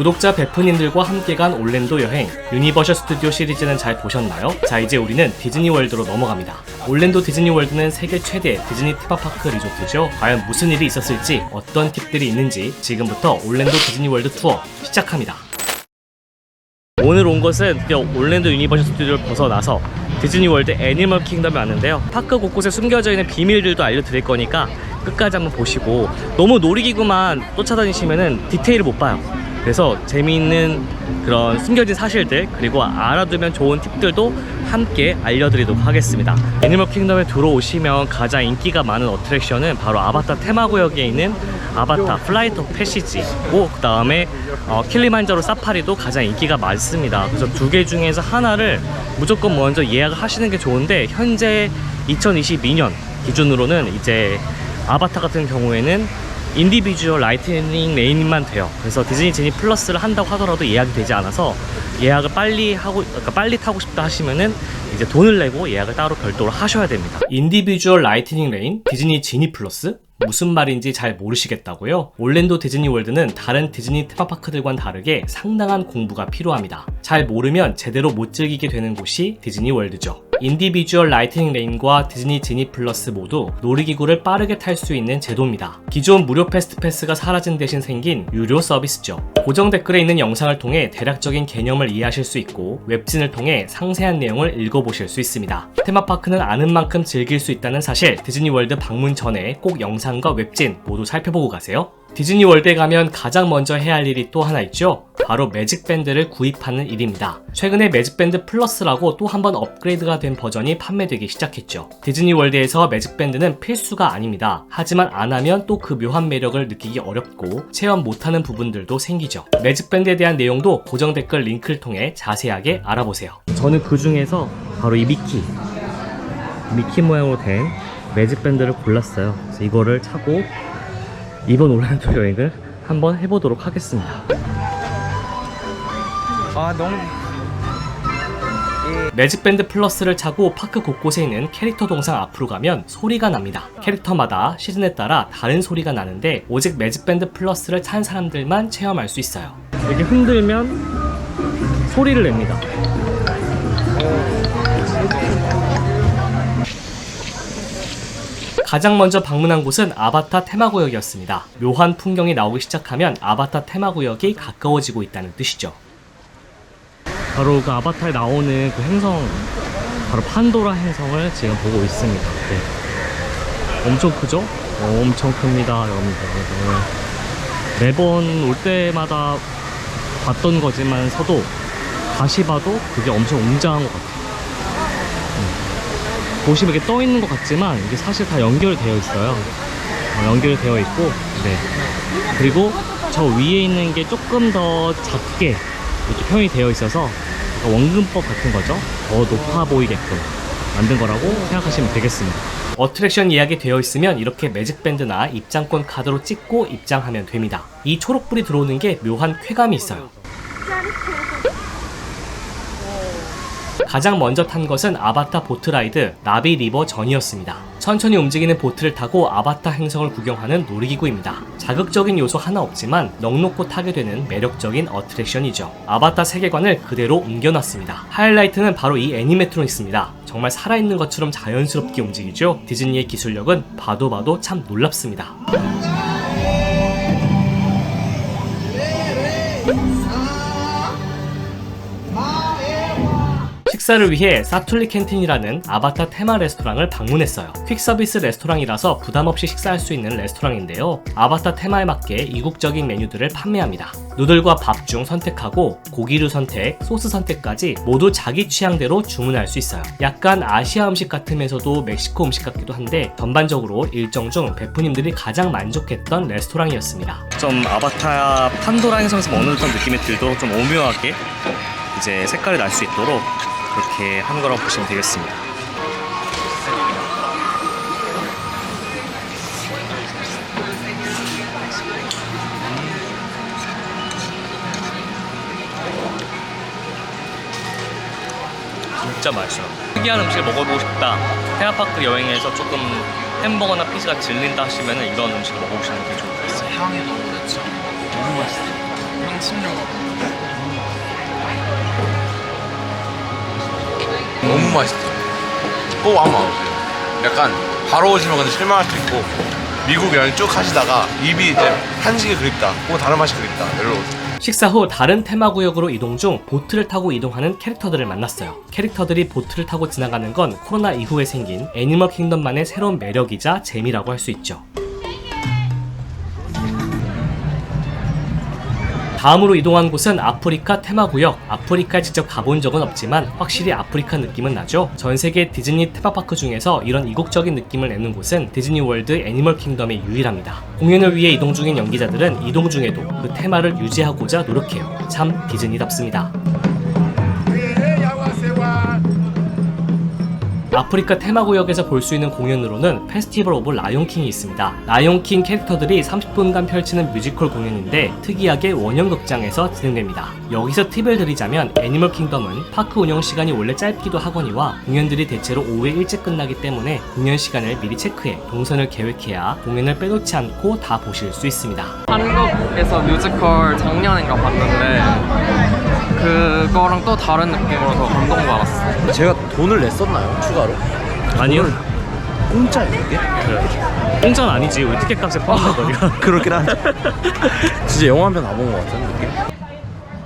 구독자 베프님들과 함께 간 올랜도 여행 유니버셜 스튜디오 시리즈는 잘 보셨나요? 자 이제 우리는 디즈니 월드로 넘어갑니다. 올랜도 디즈니 월드는 세계 최대 디즈니 테마파크 리조트죠. 과연 무슨 일이 있었을지 어떤 팁들이 있는지 지금부터 올랜도 디즈니 월드 투어 시작합니다. 오늘 온 것은 올랜도 유니버셜 스튜디오를 벗어나서 디즈니 월드 애니멀 킹덤에 왔는데요. 파크 곳곳에 숨겨져 있는 비밀들도 알려드릴 거니까 끝까지 한번 보시고 너무 놀이기구만 쫓아다니시면은 디테일을 못 봐요. 그래서 재미있는 그런 숨겨진 사실들 그리고 알아두면 좋은 팁들도 함께 알려드리도록 하겠습니다. 애니멀 킹덤에 들어오시면 가장 인기가 많은 어트랙션은 바로 아바타 테마구역에 있는 아바타 플라이트 오브 패시지고 그 다음에 어, 킬리만자로 사파리도 가장 인기가 많습니다. 그래서 두 개 중에서 하나를 무조건 먼저 예약을 하시는 게 좋은데 현재 2022년 기준으로는 이제 아바타 같은 경우에는 인디비주얼 라이트닝 레인만 돼요. 그래서 디즈니 제니 플러스를 한다고 하더라도 예약이 되지 않아서 예약을 빨리 하고 그러니까 빨리 타고 싶다 하시면은 이제 돈을 내고 예약을 따로 별도로 하셔야 됩니다. 인디비주얼 라이트닝 레인 디즈니 지니 플러스 무슨 말인지 잘 모르시겠다고요? 올랜도 디즈니 월드는 다른 디즈니 테마파크들과는 다르게 상당한 공부가 필요합니다. 잘 모르면 제대로 못 즐기게 되는 곳이 디즈니 월드죠. 인디비주얼 라이트닝 레인과 디즈니 지니 플러스 모두 놀이기구를 빠르게 탈 수 있는 제도입니다. 기존 무료 패스트 패스가 사라진 대신 생긴 유료 서비스죠. 고정 댓글에 있는 영상을 통해 대략적인 개념을 이해하실 수 있고 웹진을 통해 상세한 내용을 읽어보실 수 있습니다. 테마파크는 아는 만큼 즐길 수 있다는 사실 디즈니 월드 방문 전에 꼭 영상과 웹진 모두 살펴보고 가세요. 디즈니 월드에 가면 가장 먼저 해야 할 일이 또 하나 있죠. 바로 매직밴드를 구입하는 일입니다. 최근에 매직밴드 플러스라고 또 한 번 업그레이드가 된 버전이 판매되기 시작했죠. 디즈니 월드에서 매직밴드는 필수가 아닙니다. 하지만 안 하면 또 그 묘한 매력을 느끼기 어렵고 체험 못하는 부분들도 생기죠. 매직밴드에 대한 내용도 고정 댓글 링크를 통해 자세하게 알아보세요. 저는 그 중에서 바로 이 미키, 미키 모양으로 된 매직밴드를 골랐어요. 그래서 이거를 차고 이번 올란도 여행을 한번 해보도록 하겠습니다. 아 너무 매직밴드 플러스를 차고 파크 곳곳에 있는 캐릭터 동상 앞으로 가면 소리가 납니다. 캐릭터마다 시즌에 따라 다른 소리가 나는데 오직 매직밴드 플러스를 찬 사람들만 체험할 수 있어요. 이렇게 흔들면 소리를 냅니다. 가장 먼저 방문한 곳은 아바타 테마구역이었습니다. 묘한 풍경이 나오기 시작하면 아바타 테마구역이 가까워지고 있다는 뜻이죠. 바로 그 아바타에 나오는 그 행성 바로 판도라 행성을 지금 보고 있습니다 네. 엄청 크죠? 어, 엄청 큽니다 여러분들 네. 매번 올 때마다 봤던 거지만서도 다시 봐도 그게 엄청 웅장한 것 같아요 음. 보시면 이렇게 떠 있는 것 같지만 이게 사실 다 연결되어 있어요 어, 연결되어 있고 네. 그리고 저 위에 있는 게 조금 더 작게 이렇게 표현이 되어 있어서 원근법 같은 거죠. 더 높아 보이게끔 만든 거라고 생각하시면 되겠습니다. 어트랙션 예약이 되어 있으면 이렇게 매직밴드나 입장권 카드로 찍고 입장하면 됩니다. 이 초록불이 들어오는 게 묘한 쾌감이 있어요. 가장 먼저 탄 것은 아바타 보트라이드 나비 리버 전이었습니다. 천천히 움직이는 보트를 타고 아바타 행성을 구경하는 놀이기구입니다. 자극적인 요소 하나 없지만 넉넉고 타게 되는 매력적인 어트랙션이죠. 아바타 세계관을 그대로 옮겨놨습니다. 하이라이트는 바로 이 애니메트로닉스입니다. 정말 살아있는 것처럼 자연스럽게 움직이죠. 디즈니의 기술력은 봐도 봐도 참 놀랍습니다. 식사를 위해 사툴리 캔틴이라는 아바타 테마 레스토랑을 방문했어요. 퀵서비스 레스토랑이라서 부담없이 식사할 수 있는 레스토랑인데요. 아바타 테마에 맞게 이국적인 메뉴들을 판매합니다. 누들과 밥 중 선택하고 고기류 선택, 소스 선택까지 모두 자기 취향대로 주문할 수 있어요. 약간 아시아 음식 같으면서도 멕시코 음식 같기도 한데 전반적으로 일정 중 베프님들이 가장 만족했던 레스토랑이었습니다. 좀 아바타 판도라 행성에서 먹는 듯한 느낌이 들도 좀 오묘하게 이제 색깔이 날 수 있도록 그렇게 하는 거라고 보시면 되겠습니다. 진짜 맛있어요. 특이한 음식을 먹어보고 싶다. 테마파크 여행에서 조금 햄버거나 피자가 질린다 하시면 이런 음식을 먹어보시는 게 좋을 것 같아요. 향이 너무 좋죠. 너무 맛있어. 이런 너무 맛있어. 꼭 한번 와보세요. 약간 바로 오시면 근데 실망할 수 있고 미국 여행 쭉 하시다가 입이 이제 한식이 그립다. 꼭 다른 맛이 그립다. 오세요. 식사 후 다른 테마구역으로 이동 중 보트를 타고 이동하는 캐릭터들을 만났어요. 캐릭터들이 보트를 타고 지나가는 건 코로나 이후에 생긴 애니멀 킹덤만의 새로운 매력이자 재미라고 할 수 있죠. 다음으로 이동한 곳은 아프리카 테마구역. 아프리카에 직접 가본 적은 없지만 확실히 아프리카 느낌은 나죠. 전 세계 디즈니 테마파크 중에서 이런 이국적인 느낌을 내는 곳은 디즈니 월드 애니멀 킹덤이 유일합니다. 공연을 위해 이동 중인 연기자들은 이동 중에도 그 테마를 유지하고자 노력해요. 참 디즈니답습니다. 아프리카 테마구역에서 볼 수 있는 공연으로는 페스티벌 오브 라이온킹이 있습니다. 라이온킹 캐릭터들이 30분간 펼치는 뮤지컬 공연인데 특이하게 원형 극장에서 진행됩니다. 여기서 팁을 드리자면 애니멀 킹덤은 파크 운영 시간이 원래 짧기도 하거니와 공연들이 대체로 오후에 일찍 끝나기 때문에 공연 시간을 미리 체크해 동선을 계획해야 공연을 빼놓지 않고 다 보실 수 있습니다. 한국에서 뮤지컬 작년인가 봤는데 그거랑 또 다른 느낌으로 더 감동받았어. 제가 돈을 냈었나요? 추가로? 아니요. 공짜예요 이게? 공짜는 아니지. 우리 티켓 값에 포함한 거니까. 그렇긴 한데 진짜 영화 한편다본것 같은 느낌?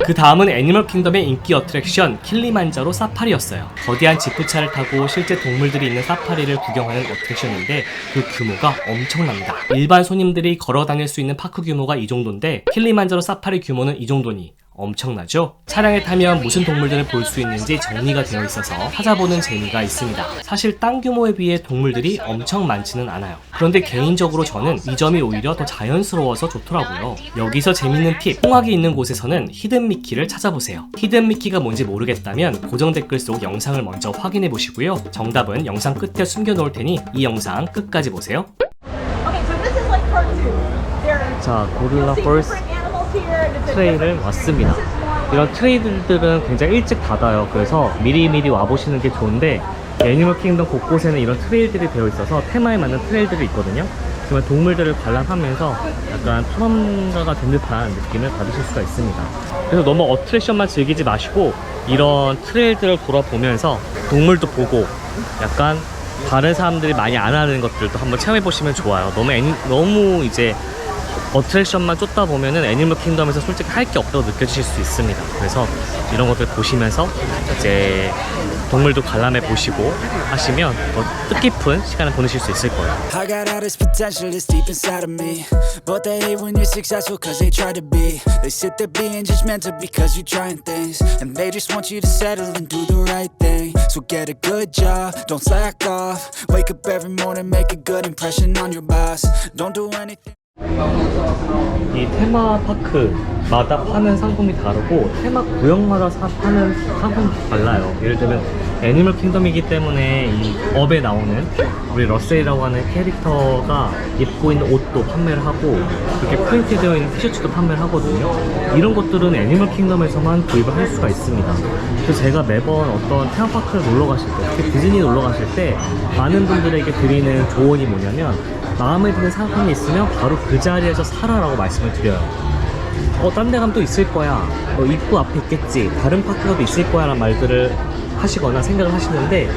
그 다음은 애니멀 킹덤의 인기 어트랙션 킬리만자로 사파리였어요. 거대한 지프차를 타고 실제 동물들이 있는 사파리를 구경하는 어트랙션인데 그 규모가 엄청납니다. 일반 손님들이 걸어 다닐 수 있는 파크 규모가 이 정도인데 킬리만자로 사파리 규모는 이 정도니 엄청나죠? 차량에 타면 무슨 동물들을 볼 수 있는지 정리가 되어 있어서 찾아보는 재미가 있습니다. 사실 땅 규모에 비해 동물들이 엄청 많지는 않아요. 그런데 개인적으로 저는 이 점이 오히려 더 자연스러워서 좋더라고요. 여기서 재밌는 팁, 홍학이 있는 곳에서는 히든 미키를 찾아보세요. 히든 미키가 뭔지 모르겠다면 고정 댓글 속 영상을 먼저 확인해 보시고요. 정답은 영상 끝에 숨겨 놓을 테니 이 영상 끝까지 보세요. 자, 고릴라 펄스 트레이를 왔습니다. 이런 트레이들은 굉장히 일찍 닫아요. 그래서 미리미리 와보시는 게 좋은데 애니멀 킹덤 곳곳에는 이런 트레일들이 되어 있어서 테마에 맞는 트레일들이 있거든요. 그러면 동물들을 관람하면서 약간 탐험가가 된 듯한 느낌을 받으실 수가 있습니다. 그래서 너무 어트랙션만 즐기지 마시고 이런 트레일들을 돌아보면서 동물도 보고 약간 다른 사람들이 많이 안 하는 것들도 한번 체험해 보시면 좋아요. 너무 애니, 너무 이제 어트랙션만 쫓다 보면은 애니멀 킹덤에서 솔직히 할 게 없다고 느껴지실 수 있습니다. 그래서 이런 것들 보시면서 이제 동물도 관람해 보시고 하시면 더 뜻깊은 시간을 보내실 수 있을 거예요. I got all this potential that's deep inside of me. But they hate when you're successful cause they try to be. They sit there being judgmental because you're trying things. And they just want you to settle and do the right thing. So get a good job, don't slack off. Wake up every morning, make a good impression on your boss. Don't do anything. 이 테마파크마다 파는 상품이 다르고 테마 구역마다 사, 파는 상품이 달라요. 예를 들면 애니멀 킹덤이기 때문에 이 업에 나오는 우리 러셀이라고 하는 캐릭터가 입고 있는 옷도 판매를 하고 그렇게 프린트 되어 있는 티셔츠도 판매를 하거든요. 이런 것들은 애니멀 킹덤에서만 구입을 할 수가 있습니다. 그래서 제가 매번 어떤 테마파크를 놀러 가실 때, 특히 디즈니 놀러 가실 때 많은 분들에게 드리는 조언이 뭐냐면 마음에 드는 상품이 있으면 바로 그 자리에서 사라라고 말씀을 드려요. 어, 딴 데 가면 또 있을 거야. 어, 입구 앞에 있겠지. 다른 파크가도 있을 거야. 라는 말들을 하시거나 생각을 하시는데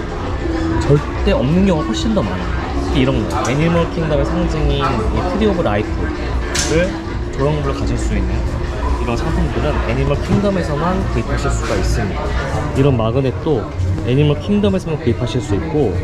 절대 없는 경우가 훨씬 더 많아요. 이런 거. 애니멀 킹덤의 상징인 이 트리 오브 라이프를 조형물로 가질 수 있는 이런 상품들은 애니멀 킹덤에서만 구입하실 수가 있습니다. 이런 마그넷도 애니멀 킹덤에서만 구입하실 수 있고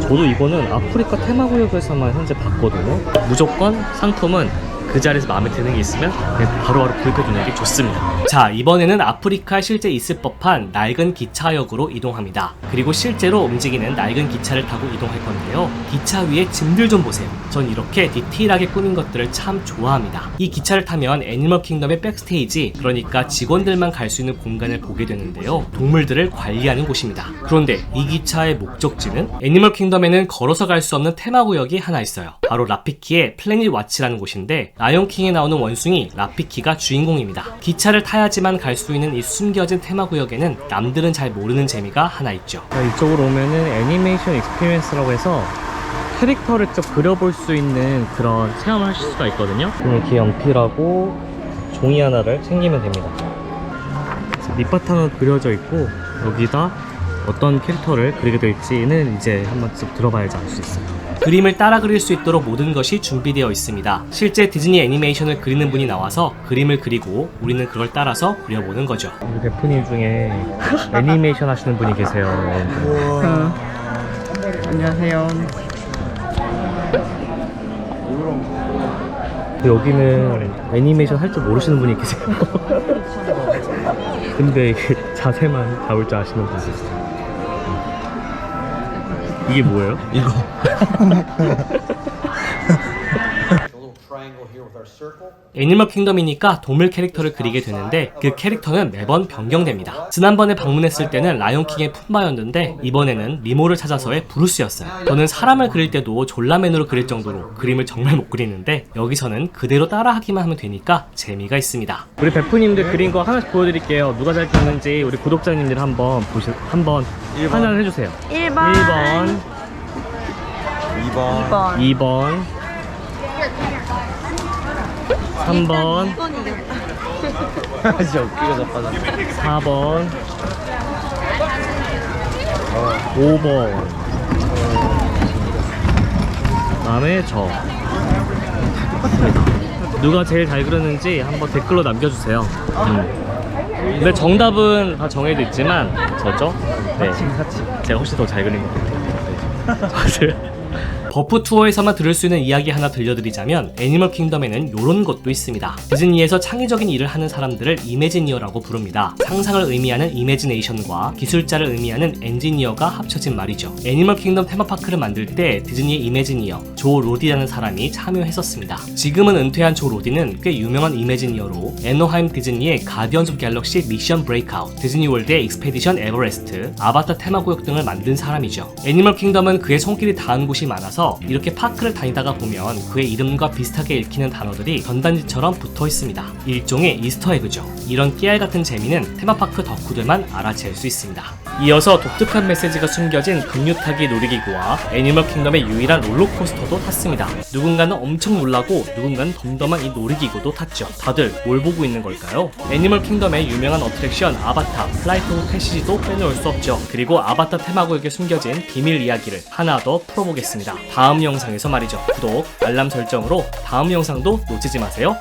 저도 이거는 아프리카 테마구역에서만 현재 봤거든요. 무조건 상품은 그 자리에서 마음에 드는 게 있으면 그냥 바로바로 구입해두는 게 좋습니다. 자, 이번에는 아프리카에 실제 있을 법한 낡은 기차역으로 이동합니다. 그리고 실제로 움직이는 낡은 기차를 타고 이동할 건데요. 기차 위에 짐들 좀 보세요. 전 이렇게 디테일하게 꾸민 것들을 참 좋아합니다. 이 기차를 타면 애니멀 킹덤의 백스테이지, 그러니까 직원들만 갈 수 있는 공간을 보게 되는데요. 동물들을 관리하는 곳입니다. 그런데 이 기차의 목적지는 애니멀 킹덤에는 걸어서 갈 수 없는 테마 구역이 하나 있어요. 바로 라피키의 플래닛 와치라는 곳인데 라이온킹에 나오는 원숭이 라피키가 주인공입니다. 기차를 타야지만 갈 수 있는 이 숨겨진 테마구역에는 남들은 잘 모르는 재미가 하나 있죠. 이쪽으로 오면은 애니메이션 익스피리언스라고 해서 캐릭터를 좀 그려볼 수 있는 그런 체험을 하실 수가 있거든요. 이렇게 연필하고 종이 하나를 챙기면 됩니다. 밑바탕은 그려져 있고 여기다 어떤 캐릭터를 그리게 될지는 이제 한번 쭉 들어봐야지 알 수 있어요. 그림을 따라 그릴 수 있도록 모든 것이 준비되어 있습니다. 실제 디즈니 애니메이션을 그리는 분이 나와서 그림을 그리고 우리는 그걸 따라서 그려보는 거죠. 우리 베프님 중에 애니메이션 하시는 분이 계세요. 안녕하세요. 여기는 애니메이션 할 줄 모르시는 분이 계세요. 근데 이게 자세만 잡을 줄 아시는 분이 있어요. 이게 뭐예요? 이거. 애니멀 킹덤이니까 동물 캐릭터를 그리게 되는데 그 캐릭터는 매번 변경됩니다. 지난번에 방문했을 때는 라이온킹의 푼바였는데 이번에는 미모를 찾아서의 브루스였어요. 저는 사람을 그릴 때도 졸라맨으로 그릴 정도로 그림을 정말 못 그리는데 여기서는 그대로 따라하기만 하면 되니까 재미가 있습니다. 우리 베프님들 그린 거 하나씩 보여드릴게요. 누가 잘 그렸는지 우리 구독자님들 한번 보시 한번 하나를 해주세요. 1번. 1번, 2번. 2번, 3번, 진짜 웃기가 자빠져 4번, 5번. 다음에 저. 누가 제일 잘 그렸는지 한번 댓글로 남겨주세요. 음. 근데 정답은 다 정해져 있지만 저죠? 네. 제가 훨씬 더 잘 그린 것 같아요. 네. 버프 투어에서만 들을 수 있는 이야기 하나 들려드리자면 애니멀 킹덤에는 이런 것도 있습니다. 디즈니에서 창의적인 일을 하는 사람들을 이매지니어라고 부릅니다. 상상을 의미하는 이매지네이션과 기술자를 의미하는 엔지니어가 합쳐진 말이죠. 애니멀 킹덤 테마파크를 만들 때 디즈니의 이매지니어 조 로디라는 사람이 참여했었습니다. 지금은 은퇴한 조 로디는 꽤 유명한 이매지니어로 애너하임 디즈니의 가디언즈 오브 갤럭시 미션 브레이크아웃, 디즈니월드의 익스페디션 에버레스트, 아바타 테마구역 등을 만든 사람이죠. 애니멀 킹덤은 그의 손길이 닿은 곳이 많아서 이렇게 파크를 다니다가 보면 그의 이름과 비슷하게 읽히는 단어들이 전단지처럼 붙어 있습니다. 일종의 이스터에그죠. 이런 깨알 같은 재미는 테마파크 덕후들만 알아챌 수 있습니다. 이어서 독특한 메시지가 숨겨진 금류타기 놀이기구와 애니멀 킹덤의 유일한 롤러코스터도 탔습니다. 누군가는 엄청 놀라고 누군가는 덤덤한 이 놀이기구도 탔죠. 다들 뭘 보고 있는 걸까요? 애니멀 킹덤의 유명한 어트랙션 아바타, 플라이트 오브 패시지도 빼놓을 수 없죠. 그리고 아바타 테마구역에 숨겨진 비밀 이야기를 하나 더 풀어보겠습니다. 다음 영상에서 말이죠. 구독, 알람 설정으로 다음 영상도 놓치지 마세요.